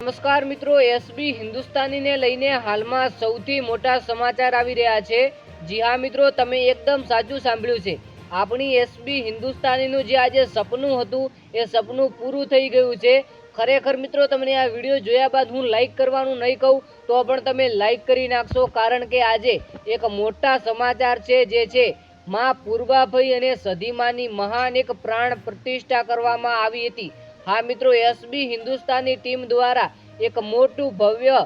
નમસ્કાર મિત્રો, એસબી હિન્દુસ્તાનીને લઈને હાલમાં સૌથી મોટા સમાચાર આવી રહ્યા છે. જી હા મિત્રો, તમે એકદમ સાચું સાંભળ્યું છે. આપણી એસબી હિન્દુસ્તાનીનું જે આજે સપનું હતું, એ સપનું પૂરું થઈ ગયું છે. ખરેખર મિત્રો, તમને આ વીડિયો જોયા બાદ હું લાઈક કરવાનું નહીં કહું, તો પણ તમે લાઈક કરી નાખશો, કારણ કે આજે એક મોટા સમાચાર છે, જે છે, માં પૂર્વાભાઈ અને સધીમાની મહાન એક પ્રાણ પ્રતિષ્ઠા કરવામાં આવી હતી. હા મિત્રો એસબી હિન્દુસ્તાની ટીમ દ્વારા એક મોટું ભવ્ય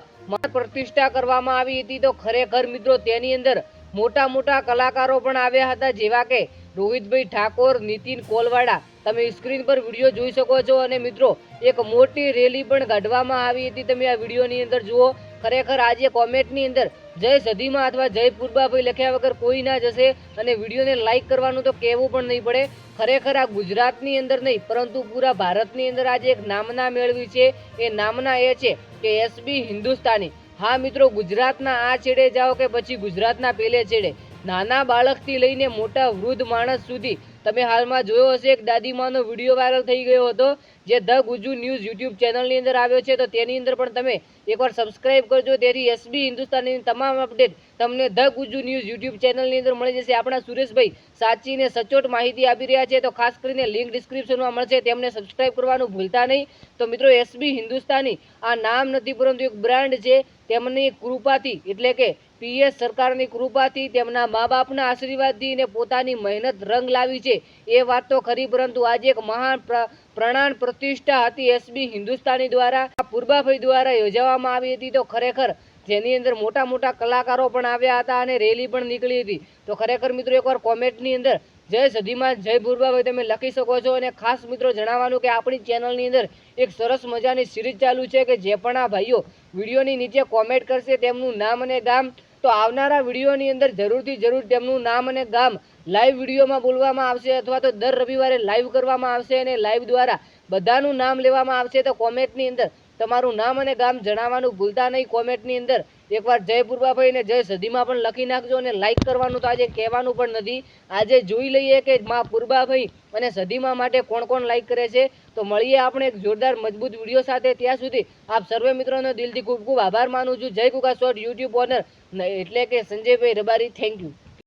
પ્રતિષ્ઠા કરવામાં આવી હતી. તો ખરેખર મિત્રો, તેની અંદર મોટા મોટા કલાકારો પણ આવ્યા હતા, જેવા કે રોહિતભાઈ ઠાકોર, નીતિન કોલવાડા. તમે સ્ક્રીન પર વીડિયો જોઈ શકો છો અને મિત્રો, એક મોટી રેલી પણ કાઢવામાં આવી હતી. તમે આ વિડીયોની અંદર જુઓ ખરેખર આજે કોમેન્ટની અંદર જય સધીમાં અથવા જય પૂર્બાભાઈ લખ્યા વગર કોઈ ના જશે અને વિડીયોને લાઇક કરવાનું તો કહેવું પણ નહીં પડે. ખરેખર આ ગુજરાતની અંદર નહીં, પરંતુ પૂરા ભારતની અંદર આજે એક નામના મેળવી છે. એ નામના એ છે કે એસબી હિન્દુસ્તાની. હા મિત્રો, ગુજરાતના આ છેડે જાઓ કે પછી ગુજરાતના પેલે છેડે. નાના બાળકથી લઈને મોટા વૃદ્ધ માણસ સુધી તમે હાલમાં જોયો હશે એક દાદીમાનો વીડિયો વાયરલ થઈ ગયો હતો, જે ધ ગુજુ ન્યૂઝ યુટ્યુબ ચેનલની અંદર આવ્યો છે. તો તેની અંદર પણ તમે એકવાર સબસ્ક્રાઇબ કરજો. તેથી એસબી હિન્દુસ્તાનની તમામ અપડેટ તમને ધ ગુજુ ન્યૂઝ યુટ્યુબ ચેનલની અંદર મળી જશે. આપણા સુરેશભાઈ સાચી ને સચોટ માહિતી આપી રહ્યા છે. તો ખાસ કરીને લિંક ડિસ્ક્રિપ્શનમાં મળશે. તેમને સબસ્ક્રાઇબ કરવાનું ભૂલતા નહીં. તો મિત્રો એસબી હિન્દુસ્તાની આ નામ નથી, પરંતુ એક બ્રાન્ડ છે. તેમની કૃપાથી, એટલે કે પીએસ સરકારની કૃપાથી તેમના મા બાપના આશીર્વાદથી ને પોતાની મહેનત રંગ લાવી છે. એ વાત તો ખરી, પરંતુ આજે એક મહાન પ્ર- પ્રણાન પ્રતિષ્ઠા હતી એસબી હિન્દુસ્તાની દ્વારા. પૂર્વાભાઈ દ્વારા યોજવામાં આવી હતી. તો ખરેખર જેની અંદર મોટા મોટા કલાકારો પણ આવ્યા હતા અને રેલી પણ નીકળી હતી. તો ખરેખર મિત્રો એકવાર કોમેન્ટની અંદર જય સધીમાં જય પૂર્વાભાઈ તમે લખી શકો છો અને ખાસ મિત્રો જણાવવાનું કે આપણી ચેનલની અંદર એક સરસ મજાની સિરીઝ ચાલુ છે કે જે પણ આ ભાઈઓ વિડીયોની નીચે કોમેન્ટ કરશે તેમનું નામ અને ગામ. તો આવનારા વિડીયોની અંદર જરૂરથી જરૂર તેમનું નામ અને ગામ લાઈવ વિડીયોમાં બોલવામાં આવશે અથવા તો દર રવિવારે લાઈવ કરવામાં આવશે અને લાઈવ દ્વારા બધાનું નામ લેવામાં આવશે તો કોમેન્ટની અંદર. તમારું નામ અને ગામ જણાવવાનું ભૂલતા નહીં કોમેન્ટની અંદર. એકવાર જય પૂર્વાભાઈ અને જય સધીમાં પણ લખી નાખજો અને લાઈક કરવાનું તો આજે કહેવાનું પણ નથી. આજે જોઈ લઈએ કે માં પૂર્વાભાઈ અને સધીમાં માટે કોણ કોણ લાઈક કરે છે. તો મળીએ આપણે એક જોરદાર મજબૂત વીડિયો સાથે ત્યાં સુધી. આપ સર્વે મિત્રોનો દિલથી ખૂબ ખૂબ આભાર માનું છું. જય કુકા શોર્ટ યુટ્યુબ ઓનર. એટલે કે સંજયભાઈ રબારી થેન્ક યુ